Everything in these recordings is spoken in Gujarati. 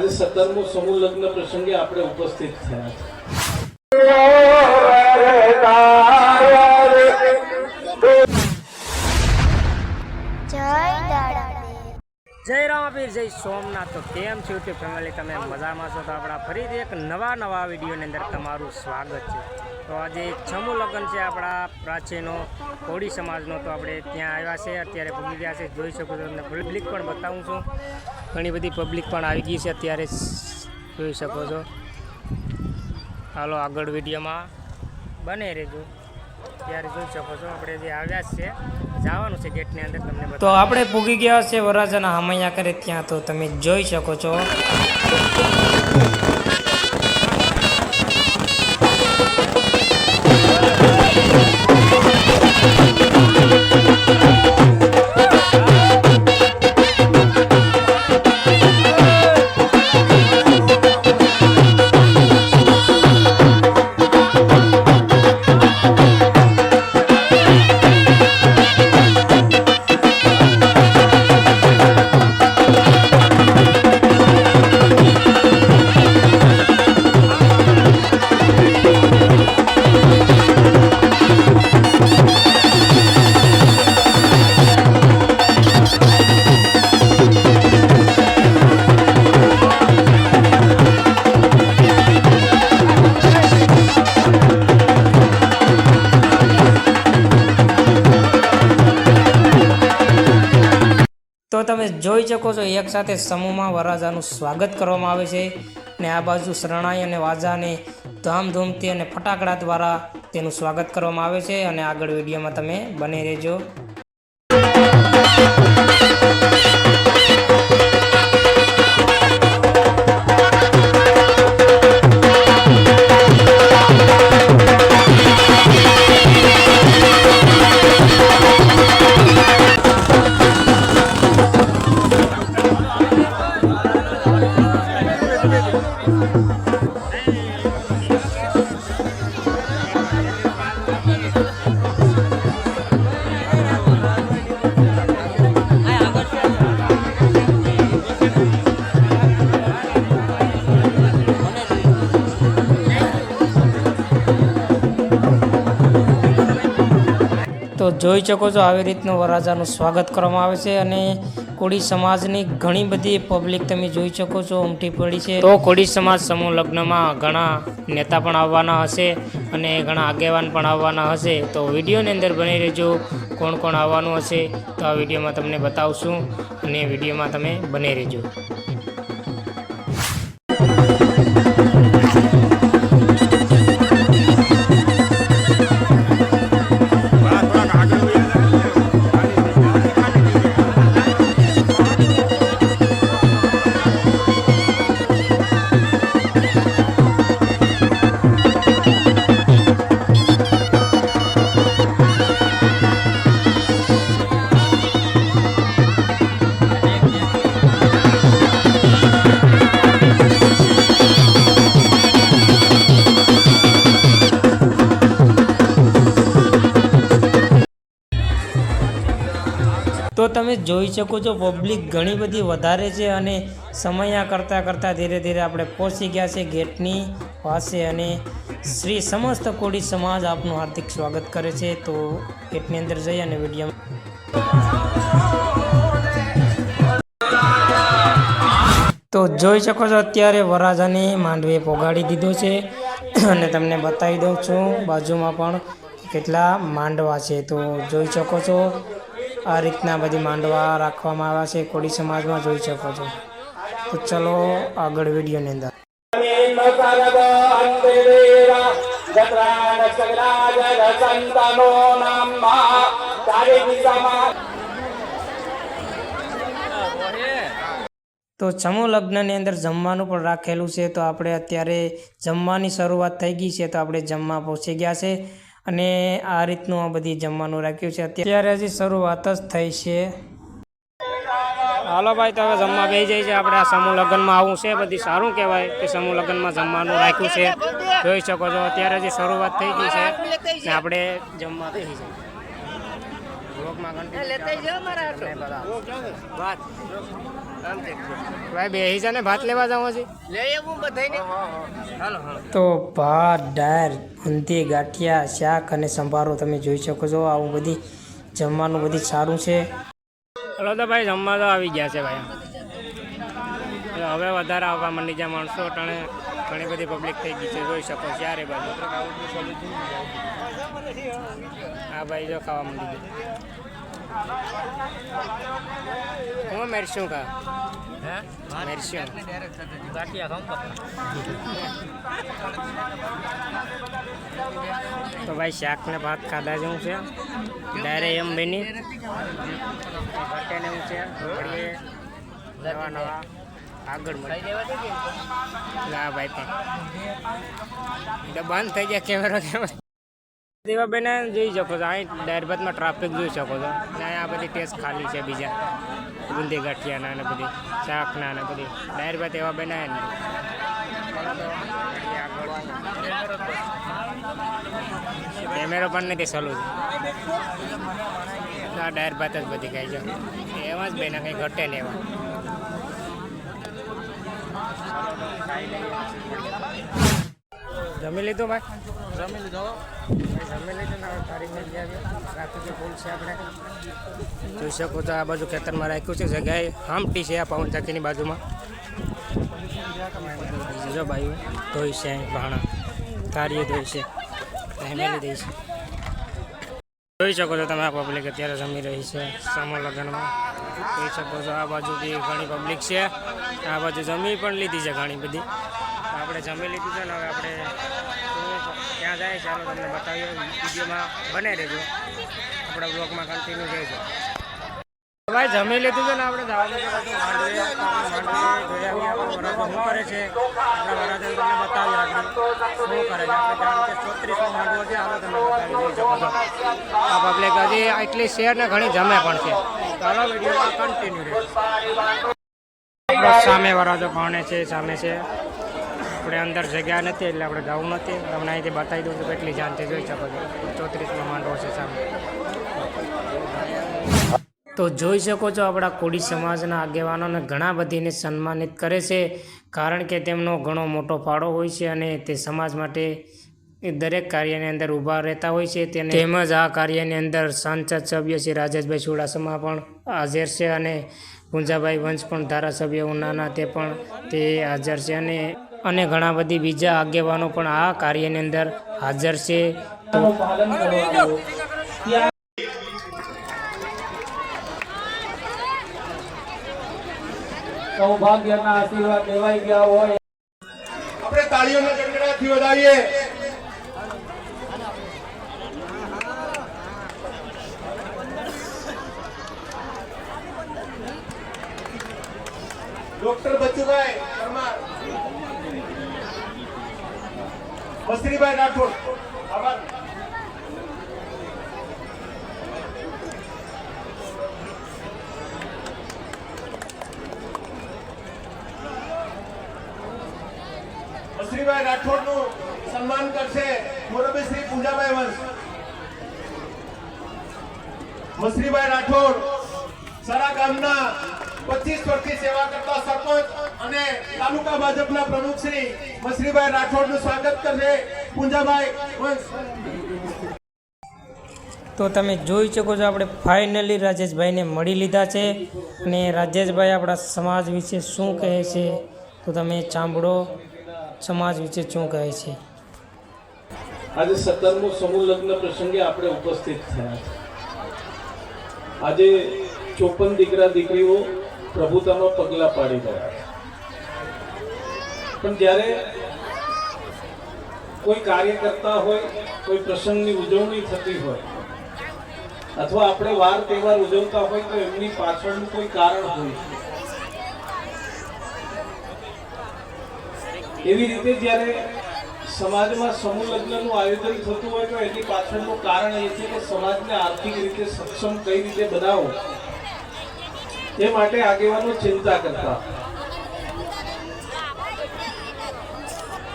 આજે સત્તરમો સમૂહ લગ્ન પ્રસંગે આપણે ઉપસ્થિત થયા છે. જય રામાપીર, જય સોમનાથ. તો કેમ છો યુટ્યુબ ફેમિલી તમે મજામાં છો? તો આપણા ફરીથી એક નવા નવા વિડીયોની અંદર તમારું સ્વાગત છે. તો આજે છમું લગ્ન છે આપણા પ્રાચીનો કોળી સમાજનો. તો આપણે ત્યાં આવ્યા છે, અત્યારે ભૂલી ગયા છે. જોઈ શકો છો, તમને પબ્લિક પણ બતાવું છું. ઘણી બધી પબ્લિક પણ આવી ગઈ છે, અત્યારે જોઈ શકો છો. હાલો આગળ વિડીયોમાં બને રહેજો. ત્યારે જોઈ શકો છો. આપણે જે આવ્યા છે જવાનું છે ગેટની અંદર તમને તો આપણે પૂગી ગયા છે વરાજાના હમૈયા કરે ત્યાં તો તમે જોઈ શકો છો. તમે જોઈ શકો છો, એક સાથે સમૂહમાં વરરાજાનું સ્વાગત કરવામાં આવે છે ને આ બાજુ શરણાઈ અને વાજાને ધામધૂમથી અને ફટાકડા દ્વારા તેનું સ્વાગત કરવામાં આવે છે અને આગળ વિડીયોમાં તમે બને રહેજો. જોઈ શકો છો આવી રીતનું વરરાજાનું સ્વાગત કરવામાં આવે છે અને કોળી સમાજની ઘણી બધી પબ્લિક તમે જોઈ શકો છો, ઉમટી પડી છે. તો કોળી સમાજ સમૂહ લગ્નમાં ઘણા નેતા પણ આવવાના હશે અને ઘણા આગેવાન પણ આવવાના હશે. તો વિડીયોની અંદર બની રહેજો, કોણ કોણ આવવાનું હશે તો આ વિડીયોમાં તમને બતાવશું અને વિડીયોમાં તમે બની રહેજો. તમે જોઈ શકો છો પબ્લિક ઘણી બધી વધારે છે અને સમયા કરતાં કરતાં ધીરે ધીરે આપણે પહોંચી ગયા છે ગેટની પાસે અને શ્રી સમસ્ત કોળી સમાજ આપનું હાર્દિક સ્વાગત કરે છે. તો ગેટની અંદર જઈ અને વીડિયો તો જોઈ શકો છો, અત્યારે વરાજાને માંડવીએ પોગાડી દીધો છે. અને તમને બતાવી દઉં છું, બાજુમાં પણ કેટલા માંડવા છે. તો જોઈ શકો છો આ રીતના બધી માંડવા રાખવામાં આવ્યા છે. કોળી સમાજમાં જોઈ શકો છો. તો ચલો આગળ વિડીયોની અંદર. તો ચમો લગ્નની અંદર જમવાનું પણ રાખેલું છે. તો આપણે અત્યારે જમવાની શરૂઆત થઈ ગઈ છે. તો આપણે જમવા પહોંચી ગયા છે. અને આ રીતનું આ બધી જમવાનું રાખ્યું છે અત્યારે હજી શરૂઆત જ થઈ છે હાલો ભાઈ તો હવે જમવા બે જાય છે આપણે આ સમૂહ લગ્નમાં આવું છે બધી સારું કહેવાય કે સમૂહ લગ્નમાં જમવાનું રાખ્યું છે જોઈ શકો છો અત્યારે હજી શરૂઆત થઈ ગઈ છે ને આપણે જમવા થઈ જાય બ્લોકમાં ભાઈ બેસી જાને ને ભાત લેવા જાવ છે તો ભાત દાળ ઊંધી ગાંઠિયા શાક અને સંભારો તમે જોઈ શકો છો. આવું બધી જમવાનું બધી સારું છે. હલો તો ભાઈ જમવા તો આવી ગયા છે ભાઈ. હવે વધારે આવવા માંડી જ્યાં માણસો અટાણે ઘણી બધી પબ્લિક થઈ ગઈ છે જોઈ શકો છો. યારે બાજુ. આ ભાઈ જો ખાવા માંડી ગયું. હું મેરશું ખા મેરશું તો ભાઈ શાક ને ભાત ખાધા જેવું છે ડાયરે એમ બની ઘટે ને એવું છે મળીએ નવા નવા આગળ મળીએ ના ભાઈ પણ તો બંધ થઈ ગયા કેમેરો કેમેરો દેવા બેન જોઈ શકો છો. અહીં ડાયરબાદમાં ટ્રાફિક જોઈ શકો છો. ને અહીં આ બધી ટેસ્ટ ખાલી છે બીજા. ગુંદી ગાંઠિયાના ને બધી, શાકના ને બધી. ડાયરબાદ એવા બનાવે ને કેમેરો પણ નથી સલું છે આ ડાયર ભાત જ બધી ખાઈ છે. એમાં જ બેન કંઈ ઘટે ને એવા. જમી લીધું ભાઈ? જમી લીધો? જમી લીધું ને હવે ફરી આવી. ગયા છે ફૂલ છે આપણે. જોઈ શકો છો આ બાજુ ખેતરમાં રાખ્યું છે જગ્યાએ. હામટી છે આ પવન ચાકીની બાજુમાં. જો ભાઈ ધોઈ છે ભાણા. તારીએ ધોઈ છે. ફેમિલી દઈ છે. જોઈ શકો છો તમે આ પબ્લિક અત્યારે જમી રહી છે સમર લગ્નમાં જોઈ શકો છો આ બાજુ બી ઘણી પબ્લિક છે. આ બાજુ જમી પણ લીધી છે ઘણી બધી. આપણે જમી લીધી છે ને હવે આપણે ક્યાં જાય ચાલો તમને બતાવીએ. વિડીયોમાં બને રહેજો. આપણા બ્લોગમાં કન્ટિન્યુ રહેજો. ભાઈ, જમી લીધું છે ને આપણે? આપણો કરે છે? આપણા આગળ. શું કરે છે? આપણે જાણ માંડવો છે. હાલો તમે બતાવી શકો છો આ પબ્લિક હજી એટલી શેર ને ઘણી જમે પણ છે. ચાલો વિડીયોમાં કન્ટિન્યુ રહે આપણો સામે વરાજો કોણે છે, સામે છે. આપણે અંદર જગ્યા નથી એટલે આપણે જવું નથી. તમને અહીંથી બતાવી દઉં છું કેટલી જાણ જોઈ શકો છો. ચોત્રીસમાં માંડવો છે સામે. તો જોઈ શકો છો આપણા કોળી સમાજના આગેવાનોને ઘણા બધીને સન્માનિત કરે છે. કારણ કે તેમનો ઘણો મોટો ફાળો હોય છે અને તે સમાજ માટે દરેક કાર્યની અંદર ઊભા રહેતા હોય છે. તેને તેમજ આ કાર્યની અંદર સાંસદ સભ્ય શ્રી રાજેશભાઈ ચુડાસમા પણ હાજર છે અને પૂંજાભાઈ વંશ પણ ધારાસભ્ય ઉનાના તે પણ તે હાજર છે અને અને ઘણા બધી બીજા આગેવાનો પણ આ કાર્યની અંદર હાજર છે. તો પાલન કરવાનું ત્યાં સૌભાગ્યના આશીર્વાદ લેવાઈ ગયા હોય. આપણે તાળીઓના ગણગડાથી વધાવીએ. ડોક્ટર બચુભાઈ વસ્ત્રીભાઈ રાઠોડ. શ્રીભાઈ રાઠોડનું સન્માન કરશે મોરબી શ્રી પૂજાભાઈ વંશ. મસ્ત્રીભાઈ રાઠોડ સારા ગામના પચીસ વર્ષથી સેવા કરતા સરપંચ અને તાલુકા ભાજપના પ્રમુખ શ્રી મશ્રીભાઈ રાઠોડનું સ્વાગત કરશે પૂંજાભાઈ તો તમે જોઈ શકો છો આપણે ફાઇનલી રાજેશભાઈને મળી લીધા છે. અને રાજેશભાઈ આપણા સમાજ વિશે શું કહે છે? તો તમે સાંભળો સમાજ વિશે શું કહે છે? આજે સત્તરમો સમૂહ લગ્ન પ્રસંગે આપણે ઉપસ્થિત થયા છે. આજે ચોપન દીકરા દીકરીઓ પ્રભુતામાં પગલાં પાડી રહ્યા છે. પણ જ્યારે કોઈ કાર્ય કરતા હોય, કોઈ પ્રસંગની ઉજવણી થતી હોય, અથવા આપણે વાર તહેવાર ઉજવતા હોય, તો એમની પાછળનું કોઈ કારણ હોય. છે એવી રીતે જ્યારે સમાજમાં સમૂહ લગ્નનું આયોજન થતું હોય, તો એની પાછળનું કારણ એ છે કે સમાજને આર્થિક રીતે સક્ષમ કઈ રીતે બનાવો એ માટે આગેવાનો ચિંતા કરતા.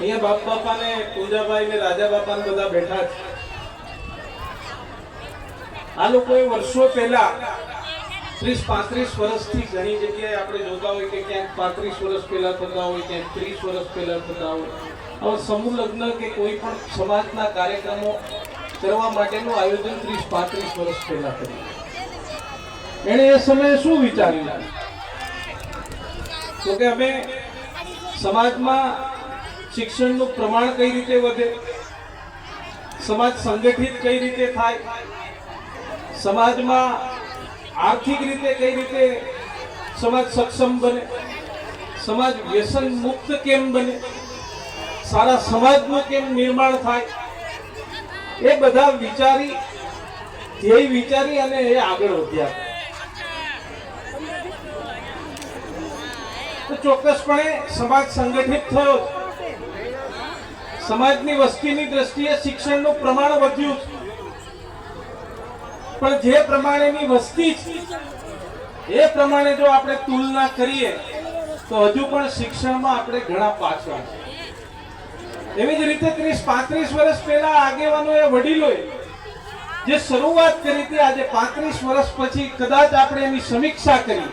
અહીંયા બાપ બાપા ને પૂજાભાઈ ને રાજા બાપા ને બધા બેઠા છે આ લોકોએ વર્ષો પહેલા ત્રીસ, પાંત્રીસ વર્ષથી ઘણી જગ્યાએ આપણે જોતા હોય કે ક્યાંક પાંત્રીસ વર્ષ પહેલા થતા હોય, ક્યાંક ત્રીસ વર્ષ પહેલા થતા હોય. હવે સમૂહ લગ્ન કે કોઈ પણ સમાજના કાર્યક્રમો કરવા માટેનું આયોજન ત્રીસ, પાંત્રીસ વર્ષ પહેલા કર્યું. એણે એ સમયે શું વિચાર્યું? તો કે અમે સમાજમાં શિક્ષણનું પ્રમાણ કઈ રીતે વધે? સમાજ સંગઠિત કઈ રીતે થાય? સમાજમાં આર્થિક રીતે કઈ રીતે સમાજ સક્ષમ બને? સમાજ વ્યસન મુક્ત કેમ બને? સારા સમાજનું કેમ નિર્માણ થાય? એ બધા વિચારી ધ્યેય વિચારી અને એ આગળ વધ્યા. તો ચોક્કસપણે સમાજ સંગઠિત થયો. સમાજની વસ્તીની દ્રષ્ટિએ શિક્ષણનું પ્રમાણ વધ્યું પણ જે પ્રમાણેની વસ્તી છે, એ પ્રમાણે જો આપણે તુલના કરીએ, તો હજુ પણ શિક્ષણમાં આપણે ઘણા પાછળ છે. એવી જ રીતે ત્રીસ, પાંત્રીસ વર્ષ પહેલા આગેવાનોએ વડીલોએ જે શરૂઆત કરી હતી, આજે પાંત્રીસ વર્ષ પછી કદાચ આપણે એની સમીક્ષા કરી.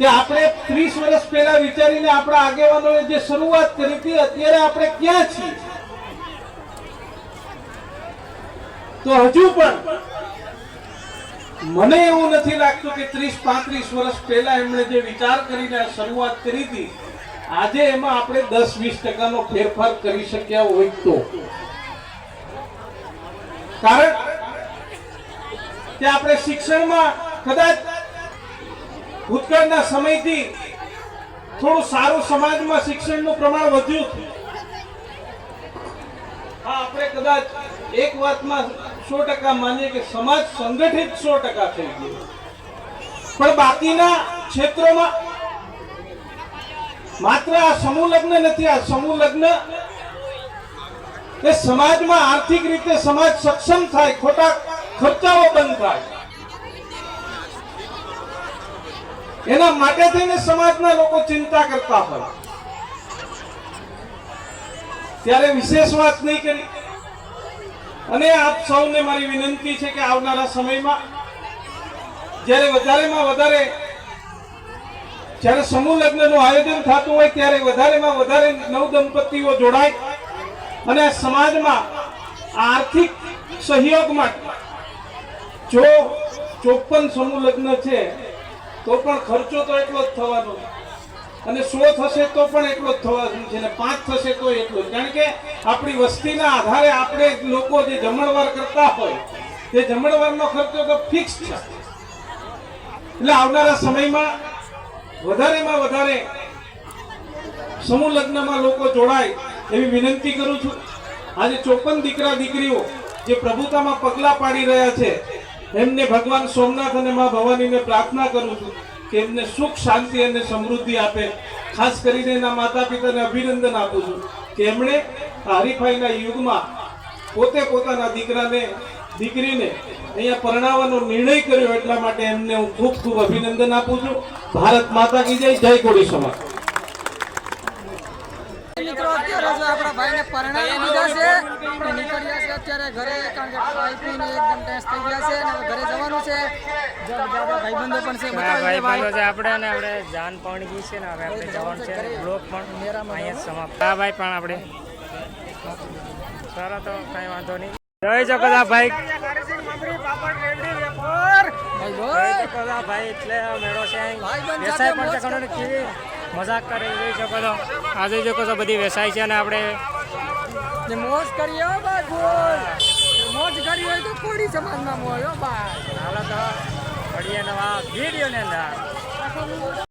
કે આપણે ત્રીસ વર્ષ પહેલા વિચારીને આપણા આગેવાનોએ જે શરૂઆત કરી હતી, અત્યારે આપણે ક્યાં છીએ? તો હજુ પણ મને એવું નથી લાગતું કે ત્રીસ, પાંત્રીસ વર્ષ પહેલા એમણે જે વિચાર કરીને શરૂઆત કરી હતી, આજે એમાં આપણે દસ, વીસ ટકાનો ફેરફાર કરી શક્યા હોય તો. કારણ કે આપણે શિક્ષણમાં કદાચ ભૂતકાળના સમયથી થોડું સારું સમાજમાં શિક્ષણનું પ્રમાણ વધ્યું છે. હા, આપણે કદાચ એક વાતમાં સો ટકા માનીએ કે સમાજ સંગઠિત સો ટકા થઈ ગયો. પણ બાકીના ક્ષેત્રોમાં માત્ર આ સમૂહ લગ્ન નથી, આ સમૂહ લગ્ન સમાજમાં આર્થિક રીતે સમાજ સક્ષમ થાય, ખોટા ખર્ચાઓ બંધ થાય. એના માટે થઈને સમાજના લોકો ચિંતા કરતા હોય. ત્યારે વિશેષ વાત નહીં કરી. અને આપ સૌને મારી વિનંતી છે કે આવનારા સમયમાં, જ્યારે વધારેમાં વધારે, જ્યારે સમૂહ લગ્નનું આયોજન થતું હોય, ત્યારે વધારેમાં વધારે નવ દંપતીઓ જોડાય અને સમાજમાં આર્થિક સહયોગ માટે જો ચોપન સમૂહ લગ્ન છે તો પણ ખર્ચો તો એટલો જ થવાનો. અને સો થશે તો પણ એટલો જ થવાનું છે, અને પાંચ થશે તો એટલો કારણ કે આપણી વસ્તીના આધારે આપણે લોકો જે જમણવાર કરતા હોય, તે જમણવારનો ખર્ચો તો ફિક્સ છે. એટલે આવનારા સમયમાં વધારેમાં વધારે સમૂહ લગ્નમાં લોકો જોડાય એવી વિનંતી કરું છું. આજે ચોપન દીકરા દીકરીઓ જે પ્રભુતામાં પગલાં પાડી રહ્યા છે એમને ભગવાન સોમનાથ અને મા ભવાનીને પ્રાર્થના કરું છું કે એમને સુખ, શાંતિ અને સમૃદ્ધિ આપે. ખાસ કરીને એના માતા પિતાને અભિનંદન આપું છું કે એમણે હરીફાઈના યુગમાં પોતે પોતાના દીકરાને, દીકરીને અહીંયા પરણાવવાનો નિર્ણય કર્યો એટલા માટે એમને હું ખૂબ ખૂબ અભિનંદન આપું છું. ભારત માતા કી જય જય કોળી સમાજ. મિત્રો, અત્યારે આપણા ભાઈને પરણાવી દીધા છે અત્યારે ઘરે કારણ કે ખાઈ પીને એકદમ ટેન્સ થઈ ગયા છે અને ઘરે જવાનું છે. ભાઈબંધો પણ છે. આ ભાઈ ભાઈ. છે આપણે ને આપણે જાન પણ ગઈ છે ને હવે આપણે જવાનું છે. બ્લોક પણ અહીંયા સમાપ્ત. હા ભાઈ પણ આપણે સારા તો કઈ વાંધો નહીં. જય જગદા ભાઈ. ભાઈ બોલ. જય જગદા એટલે મેળો છે. અહીં. ભાઈબંધ વેસાય પણ છે ઘણો કેવી મજાક કરે. જોઈ શકો આજે જો છો બધી વેસાય છે અને આપણે ને મોજ કરી હો ભાઈ બોલ. મોજ કરી હોય તો કોળી સમાજમાં મોજ હો ભાઈ. હાલો તો ઘડીએ નવા વિડીયોની અંદર.